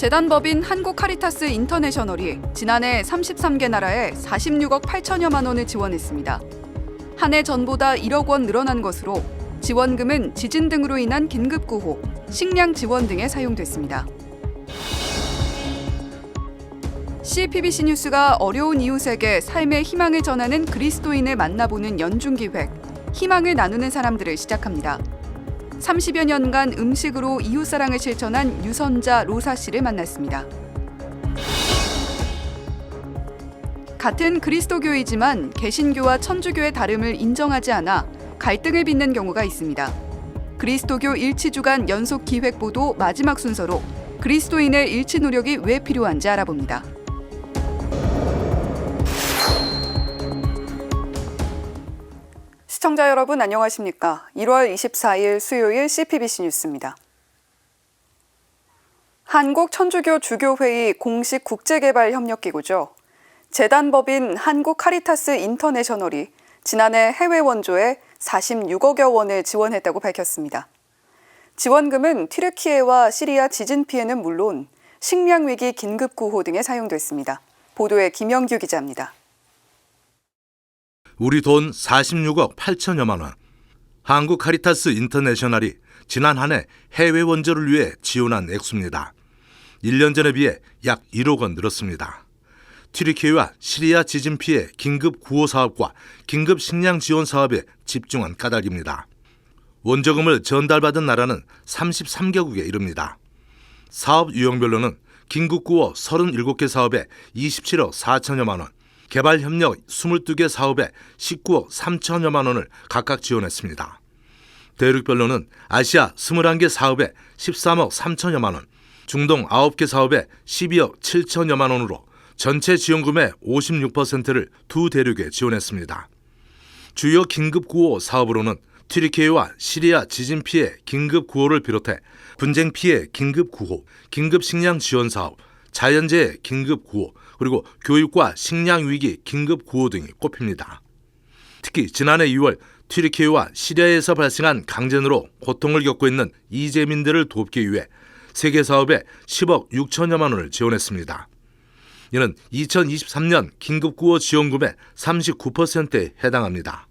재단법인 한국카리타스 인터내셔널이 지난해 33개 나라에 46억 8천여만 원을 지원했습니다. 한 해 전보다 1억 원 늘어난 것으로 지원금은 지진 등으로 인한 긴급 구호, 식량 지원 등에 사용됐습니다. CPBC 뉴스가 어려운 이웃에게 삶의 희망을 전하는 그리스도인을 만나보는 연중 기획, 희망을 나누는 사람들을 시작합니다. 30여 년간 음식으로 이웃 사랑을 실천한 유선자 로사 씨를 만났습니다. 같은 그리스도교이지만 개신교와 천주교의 다름을 인정하지 않아 갈등을 빚는 경우가 있습니다. 그리스도교 일치 주간 연속 기획 보도 마지막 순서로 그리스도인의 일치 노력이 왜 필요한지 알아봅니다. 시청자 여러분 안녕하십니까? 1월 24일 수요일 CPBC 뉴스입니다. 한국 천주교 주교회의 공식 국제개발 협력기구죠. 재단법인 한국 카리타스 인터내셔널이 지난해 해외 원조에 46억여 원을 지원했다고 밝혔습니다. 지원금은 튀르키예와 시리아 지진 피해는 물론 식량 위기 긴급 구호 등에 사용됐습니다. 보도에 김영규 기자입니다. 우리 돈 46억 8천여만 원. 한국 카리타스 인터내셔널이 지난 한 해 해외 원조를 위해 지원한 액수입니다. 1년 전에 비해 약 1억 원 늘었습니다. 튀르키예와 시리아 지진 피해 긴급 구호 사업과 긴급 식량 지원 사업에 집중한 까닭입니다. 원조금을 전달받은 나라는 33개국에 이릅니다. 사업 유형별로는 긴급 구호 37개 사업에 27억 4천여만 원, 개발 협력 22개 사업에 19억 3천여만 원을 각각 지원했습니다. 대륙별로는 아시아 21개 사업에 13억 3천여만 원, 중동 9개 사업에 12억 7천여만 원으로 전체 지원금의 56%를 두 대륙에 지원했습니다. 주요 긴급 구호 사업으로는 튀르키예와 시리아 지진 피해 긴급 구호를 비롯해 분쟁 피해 긴급 구호, 긴급 식량 지원 사업, 자연재해 긴급 구호, 그리고 교육과 식량 위기 긴급 구호 등이 꼽힙니다. 특히 지난해 2월 튀르키예와 시리아에서 발생한 강진으로 고통을 겪고 있는 이재민들을 돕기 위해 세계 사업에 10억 6천여만 원을 지원했습니다. 이는 2023년 긴급구호 지원금의 39%에 해당합니다.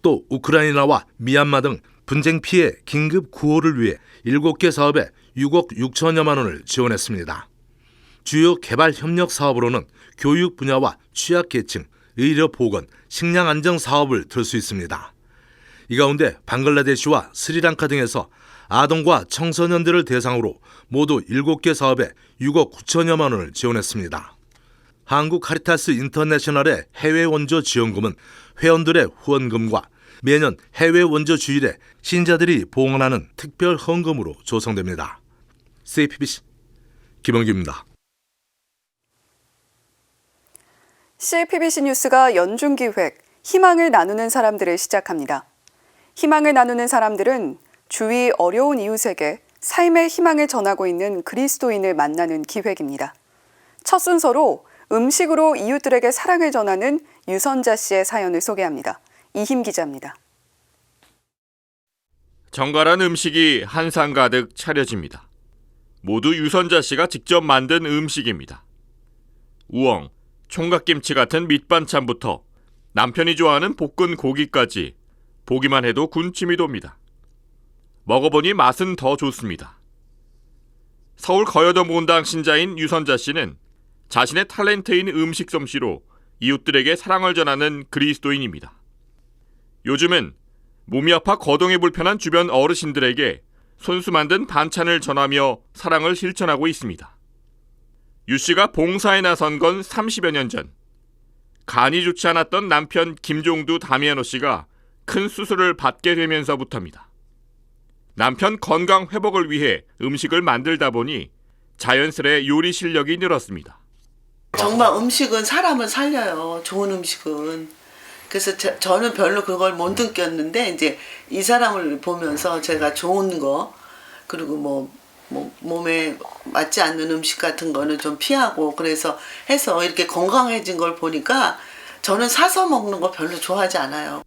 또 우크라이나와 미얀마 등 분쟁 피해 긴급 구호를 위해 7개 사업에 6억 6천여만 원을 지원했습니다. 주요 개발 협력 사업으로는 교육 분야와 취약계층, 의료 보건, 식량 안정 사업을 들 수 있습니다. 이 가운데 방글라데시와 스리랑카 등에서 아동과 청소년들을 대상으로 모두 7개 사업에 6억 9천여만 원을 지원했습니다. 한국 카리타스 인터내셔널의 해외 원조 지원금은 회원들의 후원금과 매년 해외 원조 주일에 신자들이 봉헌하는 특별 헌금으로 조성됩니다. CPBC 김원규입니다. CPBC 뉴스가 연중 기획 희망을 나누는 사람들을 시작합니다. 희망을 나누는 사람들은 주위 어려운 이웃에게 삶의 희망을 전하고 있는 그리스도인을 만나는 기획입니다. 첫 순서로 음식으로 이웃들에게 사랑을 전하는 유선자 씨의 사연을 소개합니다. 이힘 기자입니다. 정갈한 음식이 한상 가득 차려집니다. 모두 유선자 씨가 직접 만든 음식입니다. 우엉, 총각김치 같은 밑반찬부터 남편이 좋아하는 볶은 고기까지 보기만 해도 군침이 돕니다. 먹어보니 맛은 더 좋습니다. 서울 거여도 모은당 신자인 유선자 씨는 자신의 탤런트인 음식 솜씨로 이웃들에게 사랑을 전하는 그리스도인입니다. 요즘은 몸이 아파 거동이 불편한 주변 어르신들에게 손수 만든 반찬을 전하며 사랑을 실천하고 있습니다. 유 씨가 봉사에 나선 건 30여 년 전. 간이 좋지 않았던 남편 김종두 다미아노 씨가 큰 수술을 받게 되면서부터입니다. 남편 건강 회복을 위해 음식을 만들다 보니 자연스레 요리 실력이 늘었습니다. 정말 음식은 사람을 살려요. 좋은 음식은. 그래서 저, 저는 별로 그걸 못 느꼈는데 이제 이 사람을 보면서 제가 좋은 거 그리고 뭐, 뭐 몸에 맞지 않는 음식 같은 거는 좀 피하고 그래서 해서 이렇게 건강해진 걸 보니까 저는 사서 먹는 거 별로 좋아하지 않아요.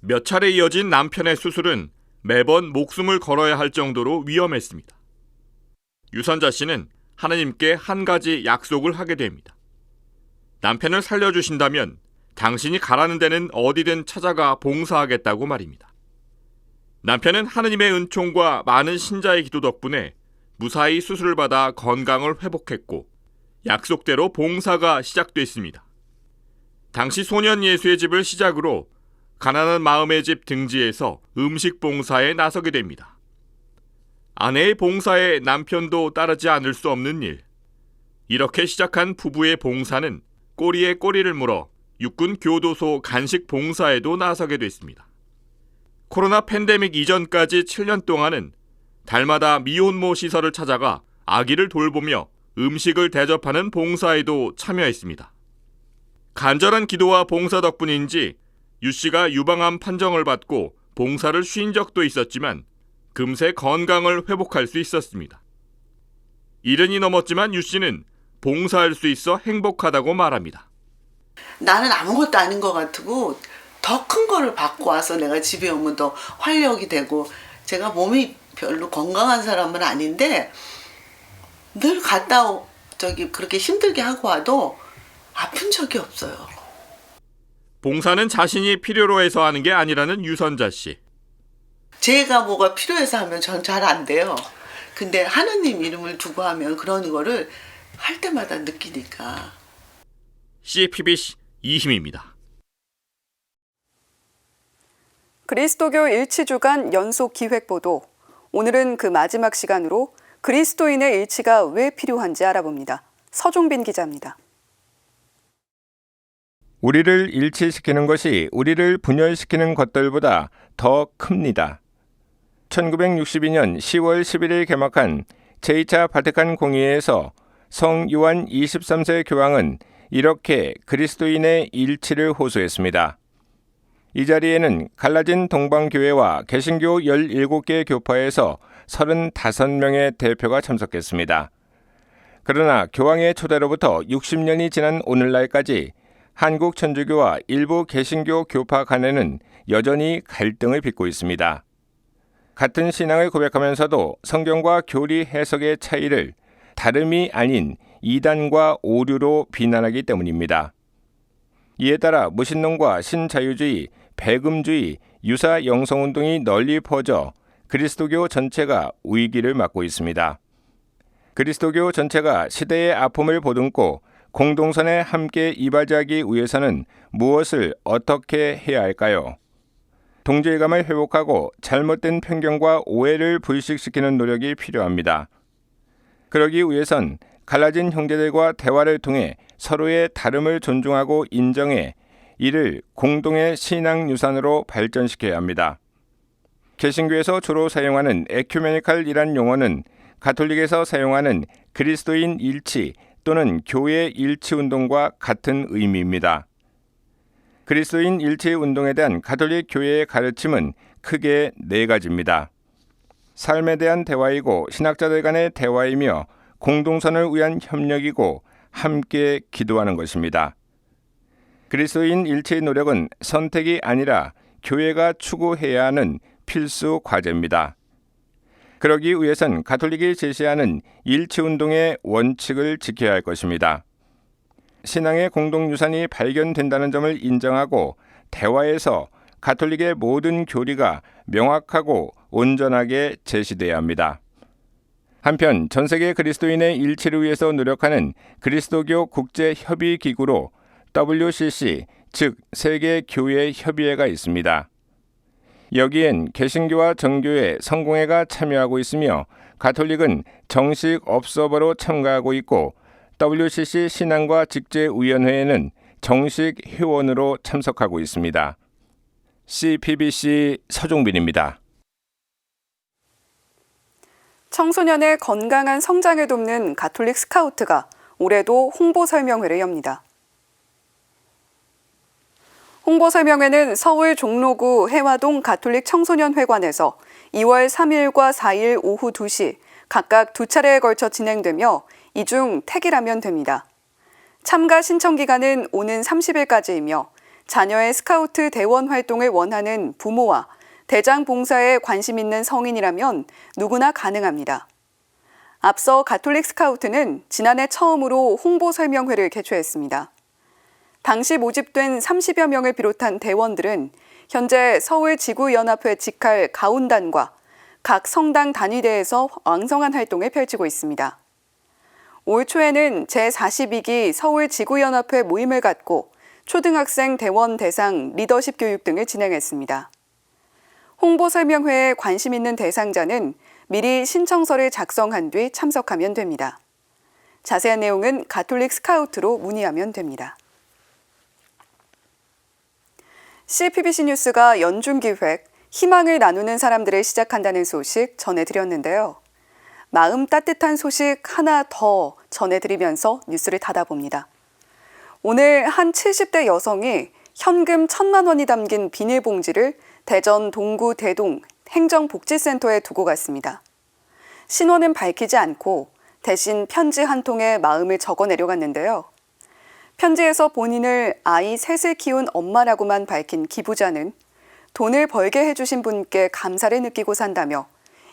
몇 차례 이어진 남편의 수술은 매번 목숨을 걸어야 할 정도로 위험했습니다. 유선자 씨는 하나님께 한 가지 약속을 하게 됩니다. 남편을 살려주신다면 당신이 가라는 데는 어디든 찾아가 봉사하겠다고 말입니다. 남편은 하느님의 은총과 많은 신자의 기도 덕분에 무사히 수술을 받아 건강을 회복했고 약속대로 봉사가 시작됐습니다. 당시 소년 예수의 집을 시작으로 가난한 마음의 집 등지에서 음식 봉사에 나서게 됩니다. 아내의 봉사에 남편도 따르지 않을 수 없는 일. 이렇게 시작한 부부의 봉사는 꼬리에 꼬리를 물어 육군 교도소 간식 봉사에도 나서게 됐습니다. 코로나 팬데믹 이전까지 7년 동안은 달마다 미혼모 시설을 찾아가 아기를 돌보며 음식을 대접하는 봉사에도 참여했습니다. 간절한 기도와 봉사 덕분인지 유 씨가 유방암 판정을 받고 봉사를 쉰 적도 있었지만 금세 건강을 회복할 수 있었습니다. 이른이 넘었지만 유 씨는 봉사할 수 있어 행복하다고 말합니다. 나는 아무것도 아닌 것 같고 더 큰 거를 받고 와서 내가 집에 오면 더 활력이 되고 제가 몸이 별로 건강한 사람은 아닌데 늘 갔다 오, 저기 그렇게 힘들게 하고 와도 아픈 적이 없어요. 봉사는 자신이 필요로 해서 하는 게 아니라는 유선자 씨. 제가 뭐가 필요해서 하면 전 잘 안 돼요. 근데 하느님 이름을 두고 하면 그런 거를 할 때마다 느끼니까. CPBC 이힘입니다. 그리스도교 일치 주간 연속 기획 보도. 오늘은 그 마지막 시간으로 그리스도인의 일치가 왜 필요한지 알아봅니다. 서종빈 기자입니다. 우리를 일치시키는 것이 우리를 분열시키는 것들보다 더 큽니다. 1962년 10월 11일 개막한 제2차 바티칸 공의회에서 성 요한 23세 교황은 이렇게 그리스도인의 일치를 호소했습니다. 이 자리에는 갈라진 동방교회와 개신교 17개 교파에서 35명의 대표가 참석했습니다. 그러나 교황의 초대로부터 60년이 지난 오늘날까지 한국 천주교와 일부 개신교 교파 간에는 여전히 갈등을 빚고 있습니다. 같은 신앙을 고백하면서도 성경과 교리 해석의 차이를 다름이 아닌 이단과 오류로 비난하기 때문입니다. 이에 따라 무신론과 신자유주의, 배금주의, 유사 영성운동이 널리 퍼져 그리스도교 전체가 위기를 맞고 있습니다. 그리스도교 전체가 시대의 아픔을 보듬고 공동선에 함께 이바지하기 위해서는 무엇을 어떻게 해야 할까요? 동질감을 회복하고 잘못된 편견과 오해를 불식시키는 노력이 필요합니다. 그러기 위해선 갈라진 형제들과 대화를 통해 서로의 다름을 존중하고 인정해 이를 공동의 신앙 유산으로 발전시켜야 합니다. 개신교에서 주로 사용하는 에큐메니칼이란 용어는 가톨릭에서 사용하는 그리스도인 일치 또는 교회 일치 운동과 같은 의미입니다. 그리스도인 일치 운동에 대한 가톨릭 교회의 가르침은 크게 네 가지입니다. 삶에 대한 대화이고 신학자들 간의 대화이며 공동선을 위한 협력이고 함께 기도하는 것입니다. 그리스도인 일체의 노력은 선택이 아니라 교회가 추구해야 하는 필수 과제입니다. 그러기 위해선 가톨릭이 제시하는 일치 운동의 원칙을 지켜야 할 것입니다. 신앙의 공동 유산이 발견된다는 점을 인정하고 대화에서 가톨릭의 모든 교리가 명확하고 온전하게 제시돼야 합니다. 한편 전 세계 그리스도인의 일치를 위해서 노력하는 그리스도교 국제 협의 기구로 WCC 즉 세계 교회 협의회가 있습니다. 여기엔 개신교와 정교회, 성공회가 참여하고 있으며 가톨릭은 정식 업서버로 참가하고 있고 WCC 신앙과 직제위원회에는 정식 회원으로 참석하고 있습니다. CPBC 서종빈입니다. 청소년의 건강한 성장을 돕는 가톨릭 스카우트가 올해도 홍보 설명회를 엽니다. 홍보 설명회는 서울 종로구 해화동 가톨릭 청소년회관에서 2월 3일과 4일 오후 2시 각각 두 차례에 걸쳐 진행되며 이 중 택이라면 됩니다. 참가 신청 기간은 오는 30일까지이며 자녀의 스카우트 대원 활동을 원하는 부모와 대장 봉사에 관심 있는 성인이라면 누구나 가능합니다. 앞서 가톨릭 스카우트는 지난해 처음으로 홍보 설명회를 개최했습니다. 당시 모집된 30여 명을 비롯한 대원들은 현재 서울 지구연합회 직할 가운단과 각 성당 단위대에서 왕성한 활동을 펼치고 있습니다. 올 초에는 제42기 서울 지구연합회 모임을 갖고 초등학생 대원 대상 리더십 교육 등을 진행했습니다. 홍보 설명회에 관심 있는 대상자는 미리 신청서를 작성한 뒤 참석하면 됩니다. 자세한 내용은 가톨릭 스카우트로 문의하면 됩니다. CPBC 뉴스가 연중 기획 희망을 나누는 사람들을 시작한다는 소식 전해드렸는데요. 마음 따뜻한 소식 하나 더 전해드리면서 뉴스를 닫아봅니다. 오늘 한 70대 여성이 현금 천만 원이 담긴 비닐봉지를 대전 동구 대동 행정복지센터에 두고 갔습니다. 신원은 밝히지 않고 대신 편지 한 통에 마음을 적어 내려갔는데요. 편지에서 본인을 아이 셋을 키운 엄마라고만 밝힌 기부자는 돈을 벌게 해주신 분께 감사를 느끼고 산다며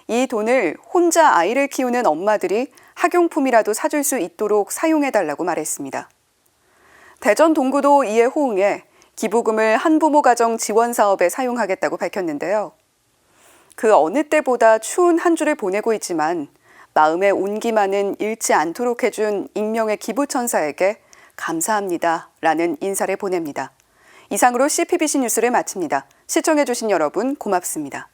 이 돈을 혼자 아이를 키우는 엄마들이 학용품이라도 사줄 수 있도록 사용해달라고 말했습니다. 대전 동구도 이에 호응해 기부금을 한부모 가정 지원 사업에 사용하겠다고 밝혔는데요. 그 어느 때보다 추운 한 주를 보내고 있지만 마음의 온기만은 잃지 않도록 해준 익명의 기부천사에게 감사합니다. 라는 인사를 보냅니다. 이상으로 CPBC 뉴스를 마칩니다. 시청해주신 여러분 고맙습니다.